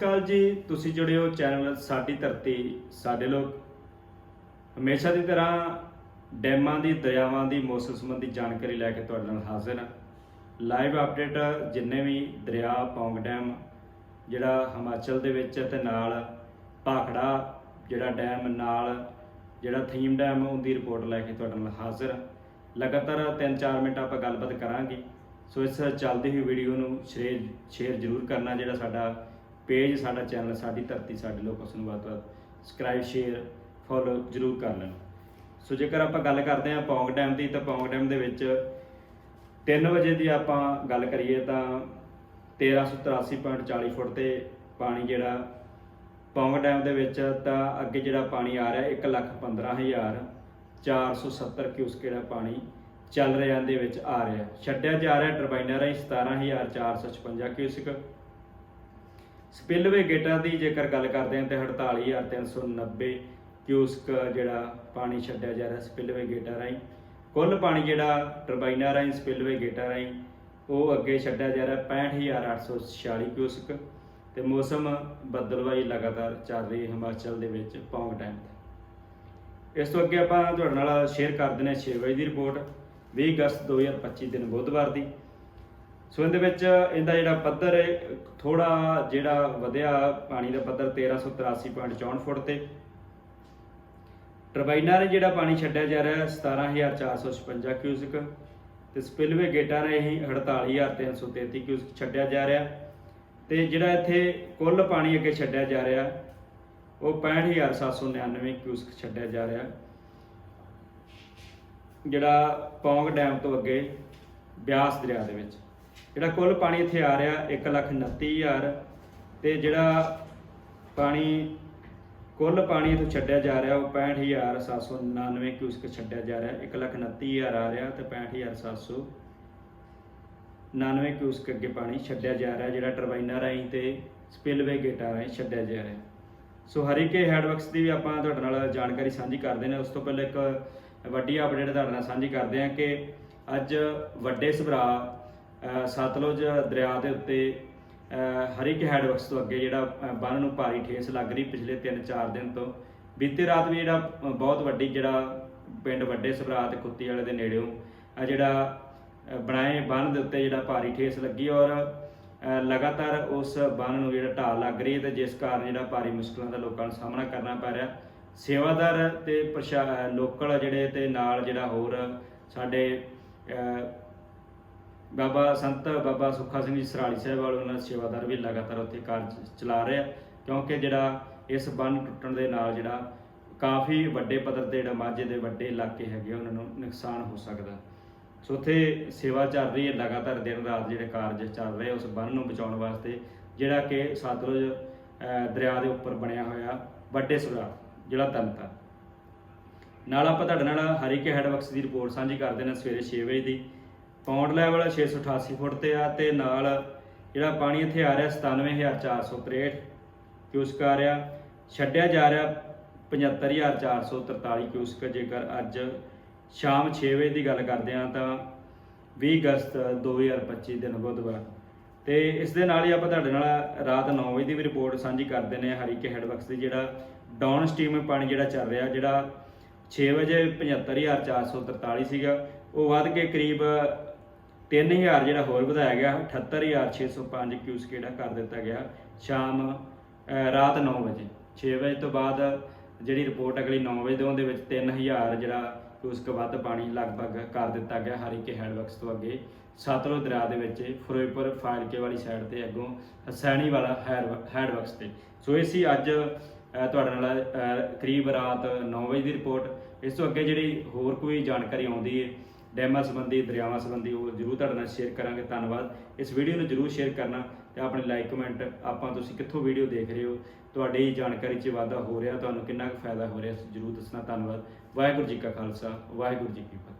ਕਾਲ ਜੀ, ਤੁਸੀਂ ਜੁੜੇ ਹੋ ਚੈਨਲ ਸਾਡੀ ਧਰਤੀ, ਸਾਡੇ ਲੋਕ। ਹਮੇਸ਼ਾ ਦੀ ਤਰ੍ਹਾਂ ਡੈਮਾਂ ਦੀ, ਦਰਿਆਵਾਂ ਦੀ, ਮੌਸਮ ਸੰਬੰਧੀ ਜਾਣਕਾਰੀ ਲੈ ਕੇ ਤੁਹਾਡੇ ਨਾਲ ਹਾਜ਼ਰ ਹਾਂ। ਲਾਈਵ ਅਪਡੇਟ ਜਿੰਨੇ ਵੀ ਦਰਿਆ, ਪੌਂਗ ਡੈਮ, ਜਿਹੜਾ ਹਿਮਾਚਲ ਦੇ ਵਿੱਚ ਹੈ ਤੇ ਨਾਲ ਭਾਖੜਾ, ਜਿਹੜਾ ਡੈਮ ਨਾਲ, ਜਿਹੜਾ ਥੀਮ ਡੈਮ, ਉਹਦੀ ਰਿਪੋਰਟ ਲੈ ਕੇ ਤੁਹਾਡੇ ਨਾਲ ਹਾਜ਼ਰ ਲਗਾਤਾਰ 3-4 ਮਿੰਟ ਆਪਾਂ ਗੱਲਬਾਤ ਕਰਾਂਗੇ। ਸੋ ਇਸ ਚੱਲਦੀ ਹੋਈ ਵੀਡੀਓ ਨੂੰ ਸ਼ੇਅਰ ਸ਼ੇਅਰ ਜ਼ਰੂਰ ਕਰਨਾ, ਜਿਹੜਾ ਸਾਡਾ ਪੇਜ ਸਾਡਾ ਚੈਨਲ ਸਾਡੀ ਧਰਤੀ, ਸਾਡੇ ਲੋਕ ਉਸ ਨੂੰ ਵੱਧ ਤੋਂ ਵੱਧ ਸਬਸਕ੍ਰਾਈਬ ਸ਼ੇਅਰ ਫੋਲੋ ਜ਼ਰੂਰ ਕਰ ਲੈਣ। ਸੋ ਜੇਕਰ ਆਪਾਂ ਗੱਲ ਕਰਦੇ ਹਾਂ ਪੌਂਗ ਡੈਮ ਦੀ, ਤਾਂ ਪੌਂਗ ਡੈਮ ਦੇ ਵਿੱਚ 3 ਵਜੇ ਦੀ ਆਪਾਂ ਗੱਲ ਕਰੀਏ ਤਾਂ 1383.40 ਫੁੱਟ ਤੇ ਪਾਣੀ ਜਿਹੜਾ ਪੌਂਗ ਡੈਮ ਦੇ ਵਿੱਚ ਤਾਂ ਅੱਗੇ ਜਿਹੜਾ ਪਾਣੀ ਆ ਰਿਹਾ 115470 ਕਿਊਸਕ ਜਿਹੜਾ ਪਾਣੀ ਚੱਲ ਰਿਹਾ ਦੇ ਵਿੱਚ ਆ ਰਿਹਾ। ਛੱਡਿਆ ਜਾ ਰਿਹਾ ਟਰਬਾਈਨਾਂ ਰਾਹੀਂ 17456 ਕਿਊਸਕ ਸਪਿਲਵੇ ਗੇਟਾਂ ਦੀ ਜੇਕਰ ਗੱਲ ਕਰਦੇ ਹਾਂ ਤੇ 48390 ਕਿਊਸਕ ਜਿਹੜਾ ਪਾਣੀ ਛੱਡਿਆ ਜਾ ਰਿਹਾ ਸਪਿਲਵੇ ਗੇਟਾਂ ਰਾਹੀਂ। ਕੁੱਲ ਪਾਣੀ ਜਿਹੜਾ ਟਰਬਾਈਨਾਂ ਰਾਹੀਂ, ਸਪਿਲਵੇ ਗੇਟਾਂ ਰਾਹੀਂ, ਉਹ ਅੱਗੇ ਛੱਡਿਆ ਜਾ ਰਿਹਾ 65846 ਕਿਊਸਕ ਤੇ ਮੌਸਮ ਬੱਦਲਵਾਈ ਲਗਾਤਾਰ ਚੱਲ ਰਹੀ ਹੈ ਹਿਮਾਚਲ ਦੇ ਵਿੱਚ ਪੌਂਗ ਟਾਈਮ ਤੇ। ਇਸ ਤੋਂ ਅੱਗੇ ਆਪਾਂ ਤੁਹਾਡੇ ਨਾਲ ਸ਼ੇਅਰ ਕਰ ਦਿੰਦੇ ਹਾਂ 6 ਵਜੇ ਦੀ ਰਿਪੋਰਟ 20 ਅਗਸਤ 2025 ਦਿਨ ਬੁੱਧਵਾਰ ਦੀ। ਸੋ ਇਹਦੇ ਵਿੱਚ ਇਹਦਾ ਜਿਹੜਾ ਪੱਧਰ ਹੈ ਥੋੜਾ ਜਿਹੜਾ ਵਧਿਆ ਪਾਣੀ ਦਾ ਪੱਧਰ 1383.64 ਫੁੱਟ ਤੇ। ਟਰਬਾਈਨਾਂ ਨੇ ਜਿਹੜਾ ਪਾਣੀ ਛੱਡਿਆ ਜਾ ਰਿਹਾ ਹੈ 17456 ਕਿਊਸਕ ਤੇ ਸਪਿਲਵੇ ਗੇਟਾਂ ਨੇ ਹੀ 48333 ਕਿਊਸਕ ਛੱਡਿਆ ਜਾ ਰਿਹਾ ਤੇ ਜਿਹੜਾ ਇੱਥੇ ਕੁੱਲ ਪਾਣੀ ਅੱਗੇ ਛੱਡਿਆ ਜਾ ਰਿਹਾ ਉਹ 65799 ਕਿਊਸਕ ਛੱਡਿਆ ਜਾ ਰਿਹਾ ਜਿਹੜਾ ਪੌਂਗ ਡੈਮ ਤੋਂ ਅੱਗੇ ਬਿਆਸ ਦਰਿਆ ਦੇ ਵਿੱਚ। ਜਿਹੜਾ ਕੁੱਲ ਪਾਣੀ ਇੱਥੇ ਆ ਰਿਹਾ 129000 ਤੇ ਜਿਹੜਾ ਪਾਣੀ, ਕੁੱਲ ਪਾਣੀ ਇੱਥੋਂ ਛੱਡਿਆ ਜਾ ਰਿਹਾ, ਉਹ 65799 ਕਿਊਸਕ ਛੱਡਿਆ ਜਾ ਰਿਹਾ। 129000 ਆ ਰਿਹਾ ਤੇ 65799 ਕਿਊਸਕ ਅੱਗੇ ਪਾਣੀ ਛੱਡਿਆ ਜਾ ਰਿਹਾ, ਜਿਹੜਾ ਟਰਬਾਈਨਾਂ ਰਾਹੀਂ ਤੇ ਸਪਿਲਵੇ ਗੇਟਾਂ ਰਾਹੀਂ ਛੱਡਿਆ ਜਾ ਰਿਹਾ। ਸੋ ਹਰੀਕੇ ਹੈਡਵਰਕਸ ਦੀ ਵੀ ਆਪਾਂ ਤੁਹਾਡੇ ਨਾਲ ਜਾਣਕਾਰੀ ਸਾਂਝੀ ਕਰਦੇ ਨੇ। ਉਸ ਤੋਂ ਪਹਿਲਾਂ ਇੱਕ ਵੱਡੀ ਅਪਡੇਟ ਤੁਹਾਡੇ ਨਾਲ ਸਾਂਝੀ ਕਰਦੇ ਹਾਂ ਕਿ ਅੱਜ ਵੱਡੇ ਸਭਰਾ ਸਤਲੁਜ ਦਰਿਆ ਦੇ ਉੱਤੇ ਅ, ਹਰੀਕੇ ਹੈਡਵਰਕਸ ਤੋਂ ਅੱਗੇ ਜਿਹੜਾ ਅ, ਬੰਨ ਨੂੰ ਭਾਰੀ ਠੇਸ ਲੱਗ ਰਹੀ ਪਿਛਲੇ 3-4 ਦਿਨ ਤੋਂ। ਬੀਤੇ ਰਾਤ ਵੀ ਜਿਹੜਾ ਬਹੁਤ ਵੱਡੀ ਜਿਹੜਾ ਪਿੰਡ ਵੱਡੇ ਸਭਰਾ ਤੇ ਕੁੱਤੀ ਵਾਲੇ ਦੇ ਨੇੜਿਓਂ ਜਿਹੜਾ ਬਣਾਏ ਬੰਨ ਦੇ ਉੱਤੇ ਜਿਹੜਾ ਭਾਰੀ ਠੇਸ ਲੱਗੀ ਔਰ ਲਗਾਤਾਰ ਉਸ ਬੰਨ ਨੂੰ ਜਿਹੜਾ ਢਾਲ ਲੱਗ ਰਹੀ ਹੈ ਤੇ ਜਿਸ ਕਾਰਨ ਜਿਹੜਾ ਭਾਰੀ ਮੁਸ਼ਕਲਾਂ ਦਾ ਲੋਕਾਂ ਨੂੰ ਸਾਹਮਣਾ ਕਰਨਾ ਪੈ ਰਿਹਾ। ਸੇਵਾਦਾਰ ਤੇ ਪ੍ਰਸ਼ਾ ਲੋਕਲ ਜਿਹੜੇ ਤੇ ਨਾਲ ਜਿਹੜਾ ਹੋਰ ਸਾਡੇ ਬਾਬਾ ਸੰਤ ਬਾਬਾ ਸੁੱਖਾ ਸਿੰਘ ਜੀ ਸਰਾਲੀ ਸਾਹਿਬ ਵਾਲੇ ਉਹਨਾਂ ਦੇ ਸੇਵਾਦਾਰ ਵੀ ਲਗਾਤਾਰ ਉੱਥੇ ਕਾਰਜ ਚਲਾ ਰਿਹਾ, ਕਿਉਂਕਿ ਜਿਹੜਾ ਇਸ ਬੰਨ ਟੁੱਟਣ ਦੇ ਨਾਲ ਜਿਹੜਾ ਕਾਫੀ ਵੱਡੇ ਪੱਧਰ ਤੇ ਜਿਹੜਾ ਮਾਝੇ ਦੇ ਵੱਡੇ ਇਲਾਕੇ ਹੈਗੇ ਉਹਨਾਂ ਨੂੰ ਨੁਕਸਾਨ ਹੋ ਸਕਦਾ। ਸੋ ਉੱਥੇ ਸੇਵਾ ਚੱਲ ਰਹੀ ਹੈ, ਲਗਾਤਾਰ ਦਿਨ ਰਾਤ ਜਿਹੜੇ ਕਾਰਜ ਚੱਲ ਰਹੇ ਉਸ ਬੰਨ ਨੂੰ ਬਚਾਉਣ ਵਾਸਤੇ ਜਿਹੜਾ ਕਿ ਸਤਲੁਜ ਦਰਿਆ ਦੇ ਉੱਪਰ ਬਣਿਆ ਹੋਇਆ ਵੱਡੇ ਸੁਰਾ, ਜਿਹੜਾ ਤੰਤਾ ਨਾਲ ਆਪਾਂ ਤੁਹਾਡੇ ਨਾਲ ਹਰੀਕੇ ਹੈਡਵਰਕਸ ਦੀ ਰਿਪੋਰਟ ਸਾਂਝੀ ਕਰਦੇ ਨੇ ਸਵੇਰੇ 6 ਵਜੇ ਦੀ। ਪੌਂਡ ਲੈਵਲ 688 ਫੁੱਟ ਤੇ ਆ ਤੇ ਨਾਲ ਜਿਹੜਾ ਪਾਣੀ ਇੱਥੇ ਆ ਰਿਹਾ 97463 ਕਿਊਸਕ ਆ ਰਿਹਾ, ਛੱਡਿਆ ਜਾ ਰਿਹਾ 75443 ਕਿਊਸਕ, ਜੇਕਰ ਅੱਜ ਸ਼ਾਮ 6 ਵਜੇ ਦੀ ਗੱਲ ਕਰਦੇ ਆ ਤਾਂ 20 ਅਗਸਤ 2025 ਦਿਨ ਬੁੱਧਵਾਰ। ਤੇ ਇਸ ਦੇ ਨਾਲ ਹੀ ਆਪਾਂ ਤੁਹਾਡੇ ਨਾਲ ਰਾਤ 9 ਵਜੇ ਦੀ ਵੀ ਰਿਪੋਰਟ ਸਾਂਝੀ ਕਰਦੇ ਨੇ ਹਰੀਕੇ ਹੈਡਵਰਕਸ ਦੀ, ਜਿਹੜਾ ਡਾਊਨ ਸਟ੍ਰੀਮ ਪਾਣੀ ਜਿਹੜਾ ਚੱਲ ਰਿਹਾ, ਜਿਹੜਾ 6 ਵਜੇ 75443 ਸੀਗਾ, ਉਹ ਵੱਧ ਕੇ ਕਰੀਬ 3000 ਜਿਹੜਾ ਹੋਰ ਵਧਾਇਆ ਗਿਆ 78605 ਕਿਊਸਕ ਜਿਹੜਾ ਕਰ ਦਿੱਤਾ ਗਿਆ ਸ਼ਾਮ ਰਾਤ 9 ਵਜੇ। 6 ਵਜੇ ਤੋਂ ਬਾਅਦ ਜਿਹੜੀ ਰਿਪੋਰਟ ਅਗਲੀ 9 ਵਜੇ ਦੇ ਉਹਦੇ ਵਿੱਚ 3000 ਜਿਹੜਾ ਕਿਊਸਕ ਵੱਧ ਪਾਣੀ ਲਗਭਗ ਕਰ ਦਿੱਤਾ ਗਿਆ ਹਰੀਕੇ ਹੈਡਵਰਕਸ ਤੋਂ ਅੱਗੇ। ਸਤਲੁਜ ਦਰਿਆ ਦੇ ਵਿੱਚ, ਫਿਰੋਜ਼ਪੁਰ ਫਾਇਲਕੇ ਵਾਲੀ ਸਾਈਡ ਤੇ ਅੱਗੋਂ ਹਸੈਣੀ ਵਾਲਾ ਹੈਡਵਰਕਸ ਤੇ। ਸੋ ਇਹ ਸੀ ਅੱਜ ਤੁਹਾਡੇ ਨਾਲ ਕਰੀਬ ਰਾਤ 9 ਵਜੇ ਦੀ ਰਿਪੋਰਟ। ਇਸ ਤੋਂ ਅੱਗੇ ਜਿਹੜੀ ਹੋਰ ਕੋਈ ਜਾਣਕਾਰੀ ਆਉਂਦੀ ਹੈ ਡੈਮਾਂ ਸੰਬੰਧੀ, ਦਰਿਆਵਾਂ ਸੰਬੰਧੀ ਉਹ ਜਰੂਰ ਤੁਹਾਡੇ ਨਾਲ ਸ਼ੇਅਰ ਕਰਾਂਗੇ। ਧੰਨਵਾਦ। ਇਸ ਵੀਡੀਓ ਨੂੰ ਜਰੂਰ ਸ਼ੇਅਰ ਕਰਨਾ ਤੇ ਆਪਣੇ ਲਾਈਕ ਕਮੈਂਟ ਆਪਾਂ ਤੁਸੀਂ ਕਿੱਥੋਂ ਵੀਡੀਓ ਦੇਖ ਰਹੇ ਹੋ, ਤੁਹਾਡੀ ਜਾਣਕਾਰੀ 'ਚ ਵਾਧਾ ਹੋ ਰਿਹਾ, ਤੁਹਾਨੂੰ ਕਿੰਨਾ ਕੁ ਫਾਇਦਾ ਹੋ ਰਿਹਾ, ਜਰੂਰ ਦੱਸਣਾ। ਧੰਨਵਾਦ। ਵਾਹਿਗੁਰੂ ਜੀ ਕਾ ਖਾਲਸਾ, ਵਾਹਿਗੁਰੂ ਜੀ ਕੀ ਫਤਿਹ।